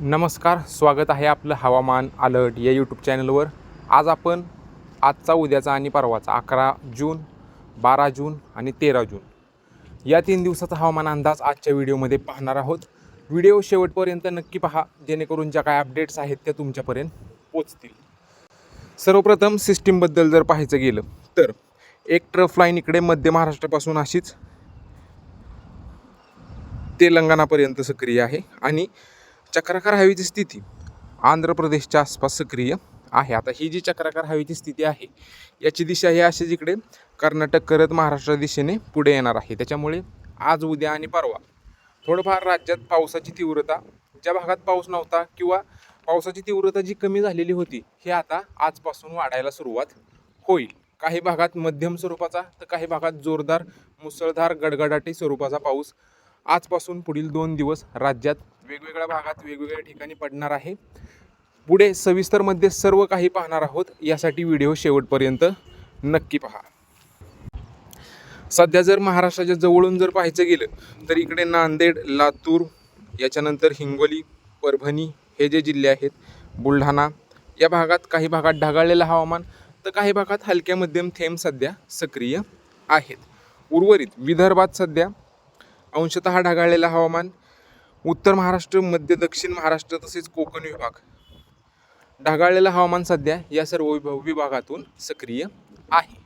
नमस्कार स्वागत आहे आपलं हवामान अलर्ट या यूट्यूब चॅनलवर. आज आपण आजचा उद्याचा आणि परवाचा अकरा जून बारा जून आणि तेरा जून या तीन दिवसाचा हवामान अंदाज आजच्या व्हिडिओमध्ये पाहणार आहोत. व्हिडिओ शेवटपर्यंत नक्की पहा जेणेकरून ज्या काय अपडेट्स आहेत त्या तुमच्यापर्यंत पोचतील सर्वप्रथम सिस्टीमबद्दल जर पाहायचं गेलं तर एक ट्रफ लाईन इकडे मध्य महाराष्ट्रापासून अशीच तेलंगणापर्यंत सक्रिय आहे आणि चक्राकार हवेची स्थिती आंध्र प्रदेशच्या आसपास सक्रिय आहे. आता ही जी चक्राकार हवेची स्थिती आहे याची दिशा ही अशी जिकडे कर्नाटक करत महाराष्ट्र दिशेने पुढे येणार आहे. त्याच्यामुळे आज उद्या आणि परवा थोडंफार राज्यात पावसाची तीव्रता ज्या भागात पाऊस नव्हता किंवा पावसाची तीव्रता जी कमी झालेली होती हे आता आजपासून वाढायला सुरुवात होईल. काही भागात मध्यम स्वरूपाचा तर काही भागात जोरदार मुसळधार गडगडाटी स्वरूपाचा पाऊस आजपासून पुढील दोन दिवस राज्यात वेगवेगळ्या भागात वेगवेगळ्या ठिकाणी पडणार आहे. पुढे सविस्तरमध्ये सर्व काही पाहणार आहोत. यासाठी व्हिडिओ शेवटपर्यंत नक्की पहा. सध्या जर महाराष्ट्राच्या जवळून जर पाहायचं गेलं तर इकडे नांदेड लातूर याच्यानंतर हिंगोली परभणी हे जे जिल्हे आहेत बुलढाणा या भागात काही भागात ढगाळलेलं हवामान तर काही भागात हलक्या मध्यम थेंब सध्या सक्रिय आहेत. उर्वरित विदर्भात सध्या अंशतः ढगाळलेलं हवामान उत्तर महाराष्ट्र मध्य दक्षिण महाराष्ट्र तसेच कोकण विभाग. ढगाळलेलं हवामान सध्या या सर्व विभाग विभागातून सक्रिय आहे.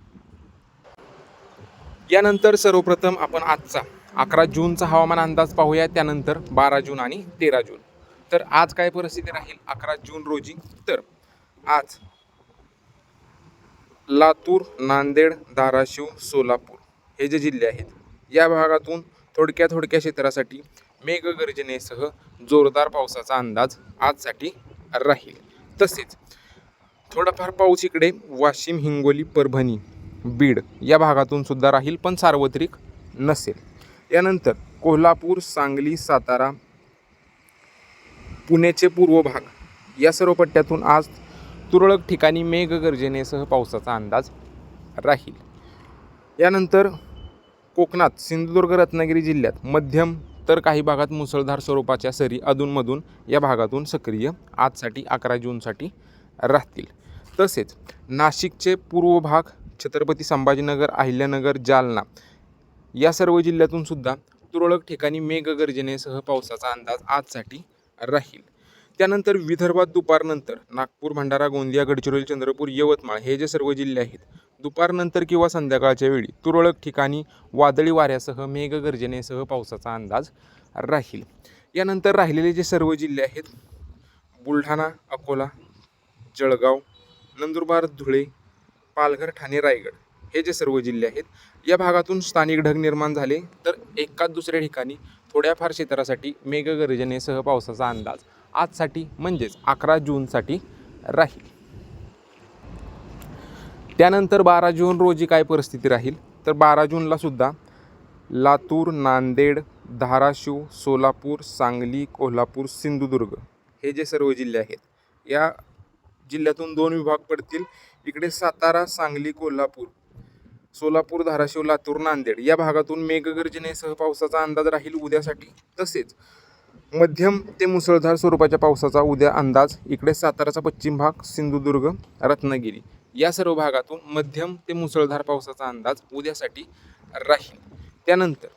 यानंतर सर्वप्रथम आपण आजचा अकरा जूनचा हवामान अंदाज पाहूया त्यानंतर बारा जून आणि तेरा जून. तर आज काय परिस्थिती राहील? अकरा जून रोजी. तर आज लातूर नांदेड धाराशिव सोलापूर हे जे जिल्हे आहेत या भागातून थोडक्या थोडक्या क्षेत्रासाठी मेघगर्जनेसह जोरदार पावसाचा अंदाज आजसाठी राहील. तसेच थोडाफार पाऊस इकडे वाशिम हिंगोली परभणी बीड या भागातून सुद्धा राहील पण सार्वत्रिक नसेल. यानंतर कोल्हापूर सांगली सातारा पुण्याचे पूर्व भाग या सर्व पट्ट्यातून आज तुरळक ठिकाणी मेघगर्जनेसह पावसाचा अंदाज राहील. यानंतर कोकणात सिंधुदुर्ग रत्नागिरी जिल्ह्यात मध्यम तर काही भागात मुसळधार स्वरूपाच्या सरी अधूनमधून या भागातून सक्रिय आजसाठी अकरा जूनसाठी राहतील. तसेच नाशिकचे पूर्व भाग छत्रपती संभाजीनगर अहिल्यानगर जालना या सर्व जिल्ह्यातून सुद्धा तुरळक ठिकाणी मेघगर्जनेसह पावसाचा अंदाज आजसाठी राहील. त्यानंतर विदर्भात दुपारनंतर नागपूर भंडारा गोंदिया गडचिरोली चंद्रपूर यवतमाळ हे जे सर्व जिल्हे आहेत दुपारनंतर किंवा संध्याकाळच्या वेळी तुरळक ठिकाणी वादळी वाऱ्यासह मेघगर्जनेसह पावसाचा अंदाज राहील. यानंतर राहिलेले जे सर्व जिल्हे आहेत बुलढाणा अकोला जळगाव नंदुरबार धुळे पालघर ठाणे रायगड हे जे सर्व जिल्हे आहेत या भागातून स्थानिक ढग निर्माण झाले तर एकाच दुसऱ्या ठिकाणी थोड्याफार क्षेत्रासाठी मेघगर्जनेसह पावसाचा अंदाज आजसाठी म्हणजेच अकरा जूनसाठी राहील. त्यानंतर बारा जून रोजी काय परिस्थिती राहील? तर बारा जूनला सुद्धा लातूर नांदेड धाराशिव सोलापूर सांगली कोल्हापूर सिंधुदुर्ग हे जे सर्व जिल्हे आहेत या जिल्ह्यातून दोन विभाग पडतील. इकडे सातारा सांगली कोल्हापूर सोलापूर धाराशिव लातूर नांदेड या भागातून मेघगर्जनेसह पावसाचा अंदाज राहील उद्यासाठी. तसेच मध्यम ते मुसळधार स्वरूपाच्या पावसाचा उद्या अंदाज इकडे साताराचा पश्चिम भाग सिंधुदुर्ग रत्नागिरी. या सर्व भागातून मध्यम ते मुसळधार पावसाचा अंदाज उद्यासाठी राहील. त्यानंतर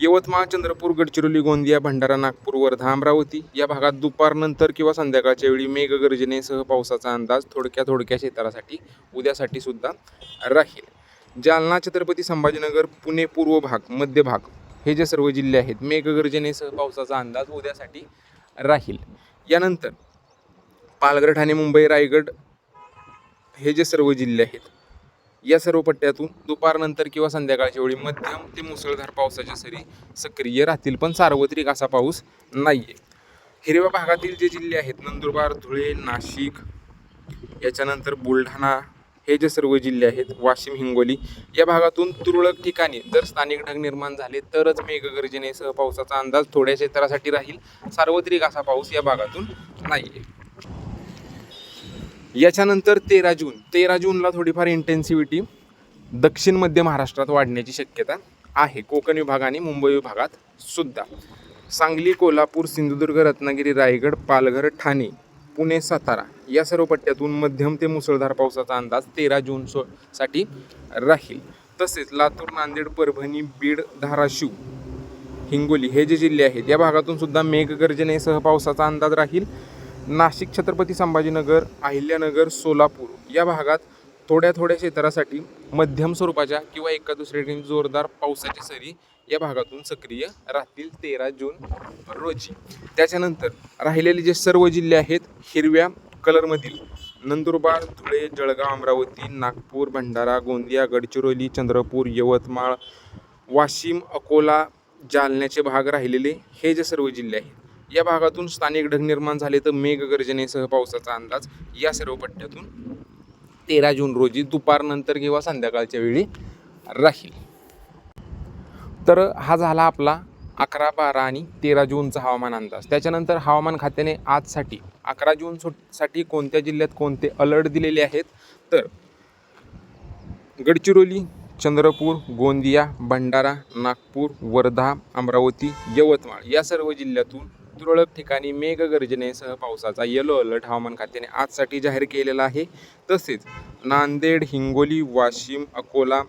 यवतमाळ चंद्रपूर गडचिरोली गोंदिया भंडारा नागपूर वर्धा अमरावती या भागात दुपारनंतर किंवा संध्याकाळच्या वेळी मेघगर्जनेसह पावसाचा अंदाज थोडक्या थोडक्या क्षेत्रासाठी उद्यासाठी सुद्धा राहील. जालना छत्रपती संभाजीनगर पुणे पूर्व भाग मध्य भाग हे जे सर्व जिल्हे आहेत मेघगर्जनेसह पावसाचा अंदाज उद्यासाठी राहील. यानंतर पालघर ठाणे मुंबई रायगड हे जे सर्व जिल्हे आहेत या सर्व पट्ट्यातून दुपारनंतर किंवा संध्याकाळच्या वेळी मध्यम ते मुसळधार पावसाच्या सरी सक्रिय राहतील. पण सार्वत्रिक असा पाऊस नाही आहे हिरव्या भागातील जे जिल्हे आहेत नंदुरबार धुळे नाशिक याच्यानंतर बुलढाणा हे जे सर्व जिल्हे आहेत वाशिम हिंगोली या भागातून तुरळक ठिकाणी जर स्थानिक ढग निर्माण झाले तरच मेघगर्जनेसह पावसाचा अंदाज थोड्या क्षेत्रासाठी राहील. सार्वत्रिक असा पाऊस या भागातून नाही आहे याच्यानंतर तेरा जून. तेरा जूनला थोडीफार इंटेन्सिव्हिटी दक्षिण मध्य महाराष्ट्रात वाढण्याची शक्यता आहे. कोकण विभाग आणि मुंबई विभागात सुद्धा. सांगली कोल्हापूर सिंधुदुर्ग रत्नागिरी रायगड पालघर ठाणे पुणे सातारा या सर्व पट्ट्यातून मध्यम ते मुसळधार पावसाचा अंदाज तेरा जून सो साठी राहील. तसेच लातूर नांदेड परभणी बीड धाराशिव हिंगोली हे जे जिल्हे आहेत या भागातून सुद्धा मेघगर्जनेसह पावसाचा अंदाज राहील. नाशिक छत्रपती संभाजीनगर अहिल्यानगर सोलापूर या भागात थोड्या थोड्या क्षेत्रासाठी मध्यम स्वरूपाच्या किंवा एका दुसऱ्या ठिकाणी जोरदार पावसाची सरी या भागातून सक्रिय राहतील तेरा जून रोजी. त्याच्यानंतर राहिलेले जे सर्व जिल्हे आहेत हिरव्या कलरमधील नंदुरबार धुळे जळगाव अमरावती नागपूर भंडारा गोंदिया गडचिरोली चंद्रपूर यवतमाळ वाशिम अकोला जालन्याचे भाग राहिलेले हे जे सर्व जिल्हे आहेत या भागातून स्थानिक ढग निर्माण झाले तर मेघगर्जनेसह पावसाचा अंदाज या सर्व पट्ट्यातून तेरा जून रोजी दुपारनंतर किंवा संध्याकाळच्या वेळी राहील. तर हा झाला आपला अकरा बारा आणि तेरा जूनचा हवामान अंदाज. त्याच्यानंतर हवामान खात्याने आजसाठी अकरा जून साठी कोणत्या जिल्ह्यात कोणते अलर्ट दिलेले आहेत? तर गडचिरोली चंद्रपूर गोंदिया भंडारा नागपूर वर्धा अमरावती यवतमाळ या सर्व जिल्ह्यातून तुरळक ठिकाणी मेघगर्जनेसह पावसाचा येलो अलर्ट हवामान खात्याने आजसाठी जाहीर केलेला आहे. तसेच नांदेड हिंगोली वाशिम अकोला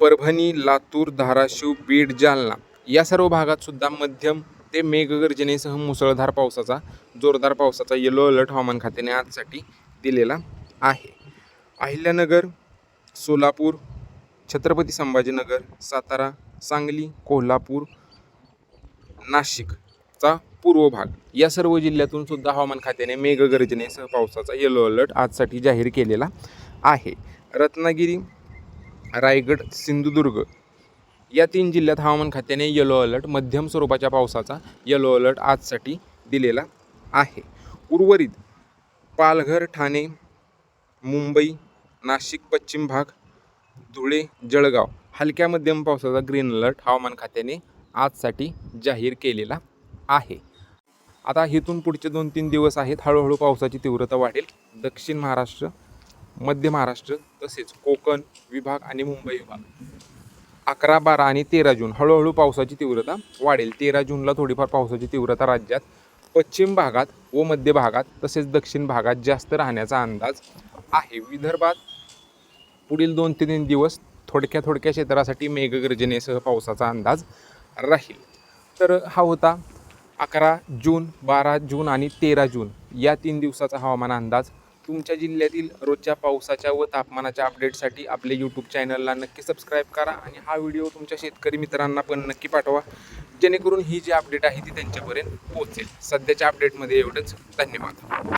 परभणी लातूर धाराशिव बीड जालना या सर्व भागात सुद्धा मध्यम ते मेघगर्जनेसह मुसळधार पावसाचा जोरदार पावसाचा येलो अलर्ट हवामान खात्याने आजसाठी दिलेला आहे. अहिल्यानगर सोलापूर छत्रपती संभाजीनगर सातारा सांगली कोल्हापूर नाशिकचा पूर्व भाग या सर्व जिल्ह्यातून सुद्धा हवामान खात्याने मेघगर्जनेसह पावसाचा येलो अलर्ट आजसाठी जाहीर केलेला आहे. रत्नागिरी रायगड सिंधुदुर्ग या तीन जिल्ह्यात हवामान खात्याने येलो अलर्ट मध्यम स्वरूपाच्या पावसाचा येलो अलर्ट आजसाठी दिलेला आहे. उर्वरित पालघर ठाणे मुंबई नाशिक पश्चिम भाग धुळे जळगाव हलक्या मध्यम पावसाचा ग्रीन अलर्ट हवामान खात्याने आजसाठी जाहीर केलेला आहे. आता हेतून पुढचे दोन तीन दिवस आहेत. हळूहळू पावसाची तीव्रता वाढेल. दक्षिण महाराष्ट्र मध्य महाराष्ट्र तसेच कोकण विभाग आणि मुंबई विभाग. अकरा बारा आणि तेरा जून हळूहळू पावसाची तीव्रता वाढेल. तेरा जूनला थोडीफार पावसाची तीव्रता राज्यात पश्चिम भागात व मध्य भागात तसेच दक्षिण भागात जास्त राहण्याचा अंदाज आहे. विदर्भात पुढील दोन ते तीन दिवस थोडक्या थोडक्या क्षेत्रासाठी मेघगर्जनेसह पावसाचा अंदाज राहील. तर हा होता अकरा जून बारा जून आणि तेरा जून या तीन दिवसाचा हवामान अंदाज. तुमच्या जिल्ह्यातील रोजच्या पावसाच्या व तापमानाच्या अपडेटसाठी आपले यूट्यूब चॅनलला नक्की सबस्क्राईब करा आणि हा व्हिडिओ तुमच्या शेतकरी मित्रांना पण नक्की पाठवा. जेणेकरून ही जी अपडेट आहे ती त्यांच्यापर्यंत पोहोचेल. सध्याच्या अपडेटमध्ये एवढंच. धन्यवाद.